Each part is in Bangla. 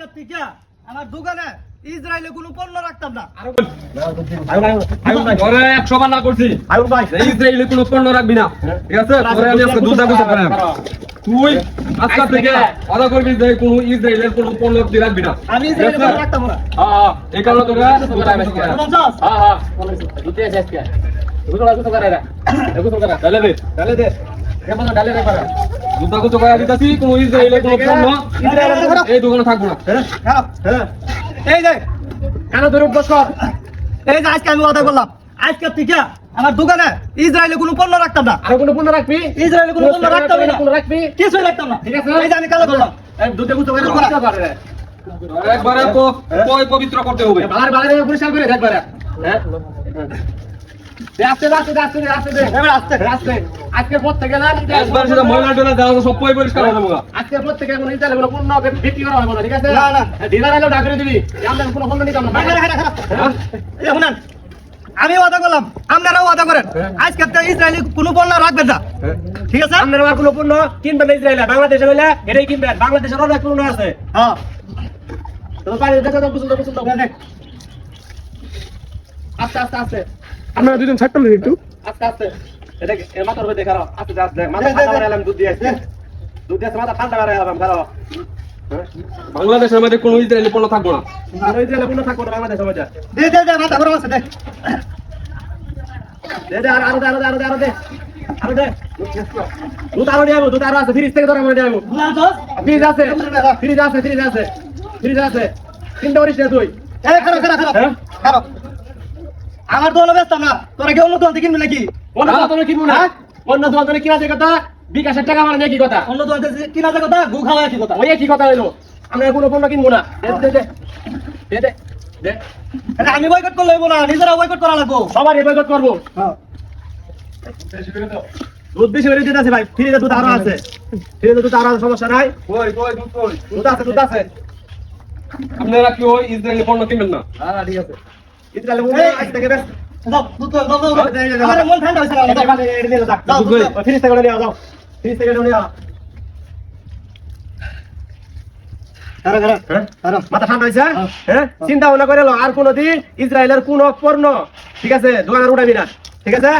আজকের থেকে আমার দোকানে ইসরায়েলে কোনো পণ্য রাখতাম না। ঘরে একশো বার না করছি। যে কোনো পণ্য রাখবি না। ঠিক আছে? ঘরে আমি আজকে দুধ দাগুতে পারলাম তুই আজকে থেকে কথা করবি যে কোনো ইসরায়েলের কোনো পণ্য তুই রাখবি না। আমি ইসরায়েলে পণ্য রাখতাম না। হ্যাঁ এই কারণে তোরা দুধ দাগুতে পারলাম বুঝছস? ডালে দে। ডালে দে। দুধ দাগুতে করে দিতাছি কোনো ইসরায়েলের কোনো পণ্য এই দোকানে থাকব না। এই যে এই যে আজকে আমি কথা বললাম আজকের থেকে আমার দোকানে ইসরায়েলে কোনো পণ্য রাখতাম না। আর কোনো পণ্য রাখবি? ইসরায়েলে কোনো পণ্য রাখতাম না। কোনো রাখবি? কিছুই রাখতাম না। ঠিক আছে। এই যে আমি কাজ করলাম। দুধে গুছো করে করতে পারে একবারে তো পয় পবিত্র করতে হবে। বালার বালার পরিষ্কার করে দেখবার হ্যাঁ। দে আস্তে দে, আস্তে দে, আস্তে। আজকের পর থেকে না একবার সেটা ময়লা টয়লা দেওয়া তো সব পয় পরিষ্কার হয়ে যাব গা। আজকের পর থেকে কোনো পণ্য বিক্রি করা হবে ঠিক আছে? না, না। ডিলার এলেও ডাক করে দিবি। আমরা কোনো নিতাম না খারাপ, খারাপ, খারাপ। এই যে শুনেন, আমি ওয়াদা করলাম আপনারাও ওয়াদা করেন। আজকে থেকে ইসরায়েলি কোনো পণ্য রাখবেন না। ঠিক আছে? আপনার আর কোনো পণ্য কিনবেন না ইসরায়েলে বাংলাদেশে হইলে এটাই কিনবেন। বাংলাদেশের অনেক পণ্য আছে। হ্যাঁ। তো পানি দেখো তো বুঝলো বুঝলো আস্তে আস্তে আস্তে। আপনারা দুজন ছাড়তে পারেন একটু? আস্তে আস্তে। এটা এর মাথার উপরে দেখাও আস্তে আস্তে মাথা দে, দে, ঠান্ডা করে এলাম দুধ দিয়ে আসছে। দুধ দিয়ে মাথা ঠান্ডা করে এলাম কারও বাংলাদেশের মধ্যে কোনো ইসরায়েলি পণ্য থাকব না। যে পণ্য থাকব না বাংলাদেশের মধ্যে। দে দে দে মাথা গরম আছে দে। দে দে আরও আরও দে আরও দে দে। আরও দে। দুধ আরও দিয়ে দুধ আরও আছে ফ্রিজ থেকে ধরে মনে? ফ্রিজ আছে ফ্রিজ আছে ফ্রিজ আছে ফ্রিজ আছে। চিন্তা করিস না তুই খারাপ খারাপ খারাপ। হ্যাঁ? খারাপ। আমার দোকানে ব্যস্ত না। তোরা কি অন্য দোকান থেকে কিনবি নাকি? অন্য দোকানে কিনবো না অন্য দোকানে কিনা যে কথা? বিকাশের টাকা মানে কি কথা। অন্য দোকান কিনা যায় কথা? গু খাওয়া কি কথা। ওই কি কথা হইল। আমরা কোনো পণ্য কিনবো না। দে দে দে। দে দে দে। আমি বয়কট করলে হইব না। নিজেরা বয়কট করা লাগবো। সবার বয়কট করব। দুধ বেশি করে দিতে আছে ভাই। ফ্রিজে দুধ আরও আছে। ফ্রিজে দুধ আরও সমস্যা নাই। কই কই দুধ কই? দুধ আছে দুধ আছে। আপনারা কি ওই ইসরায়েলি পণ্য কিনবেন না? হ্যাঁ ঠিক আছে। মুভি আজ থেকে বেশ দাও দুধ দাও, দাও, দাও। আমার মন ঠান্ডা দাও। দুধ নিয়ে নিয়ে হ্যাঁ? খারাপ। মাথা ঠান্ডা হয়েছে হ্যাঁ চিন্তা ভাবনা করে আর কোনোদিন ইসরায়েলের কোন পণ্য ঠিক আছে দোকানে উঠাবি না ঠিক আছে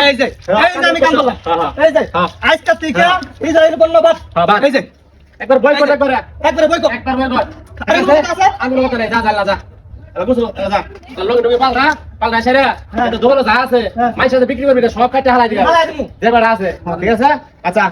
এই যে, এই যে আমি কাম করলাম। হ্যাঁ, হ্যাঁ। এই যে, হ্যাঁ। থেকে ইসরায়েলি পণ্য বাদ। হ্যাঁ, এই যে, একবার বয়কট একবার একবারে বয়কট। একবার বয়কট আরে লোক আছে? নেই যা যা যা হ্যাঁ। হ্যাঁ। বিক্রি করবি সব কাটে হালাই দিবি। আছে। ঠিক আছে? আচ্ছা